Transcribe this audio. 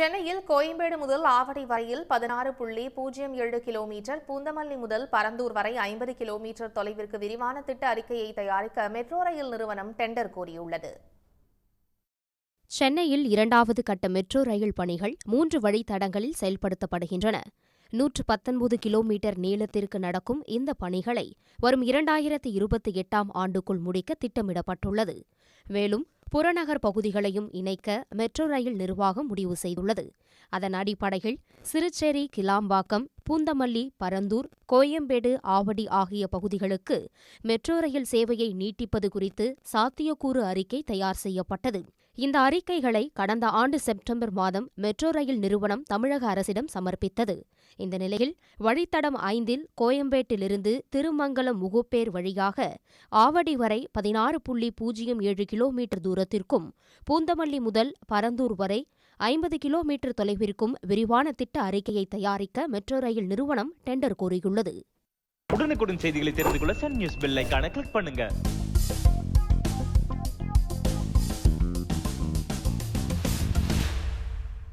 சென்னையில் கோயம்பேடு முதல் ஆவடி வரையில் பதினாறு புள்ளி பூஜ்ஜியம் ஏழு கிலோமீட்டர் பூந்தமல்லி முதல் பரந்தூர் வரை ஐம்பது கிலோமீட்டர் தொலைவிற்கு விரிவான திட்ட அறிக்கையை தயாரிக்க மெட்ரோ ரயில் நிறுவனம் டெண்டர் கோரியுள்ளது சென்னையில் இரண்டாவது கட்ட மெட்ரோ ரயில் பணிகள் மூன்று வழித்தடங்களில் செயல்படுத்தப்படுகின்றன. நூற்று பத்தொன்பது கிலோமீட்டர் நீளத்திற்கு நடக்கும் இந்த பணிகளை வரும் இரண்டாயிரத்தி இருபத்தி எட்டாம் ஆண்டுக்குள் முடிக்க திட்டமிடப்பட்டுள்ளது. மேலும் புறநகர் பகுதிகளையும் இணைக்க மெட்ரோ ரயில் நிர்வாகம் முடிவு செய்துள்ளது. அதன் அடிப்படையில் சிறுச்சேரி கிளாம்பாக்கம் பூந்தமல்லி பரந்தூர் கோயம்பேடு ஆவடி ஆகிய பகுதிகளுக்கு மெட்ரோ ரயில் சேவையை நீட்டிப்பது குறித்து சாத்தியக்கூறு அறிக்கை தயார் செய்யப்பட்டது. இந்த அறிக்கைகளை கடந்த ஆண்டு செப்டம்பர் மாதம் மெட்ரோ ரயில் நிறுவனம் தமிழக அரசிடம் சமர்ப்பித்தது. இந்த நிலையில் வழித்தடம் ஐந்தில் கோயம்பேட்டிலிருந்து திருமங்கலம் முகுப்பேர் வழியாக ஆவடி வரை பதினாறு புள்ளி பூஜ்ஜியம் ஏழு கிலோமீட்டர் தூரத்திற்கும் பூந்தமல்லி முதல் பரந்தூர் வரை ஐம்பது கிலோமீட்டர் தொலைவிற்கும் விரிவான திட்ட அறிக்கையை தயாரிக்க மெட்ரோ ரயில் நிறுவனம் டெண்டர் கோரியுள்ளது. உடனுக்குடன் செய்திகளை தெரிந்து கொள்ள சன் நியூஸ் பெல் ஐகானை கிளிக் பண்ணுங்க.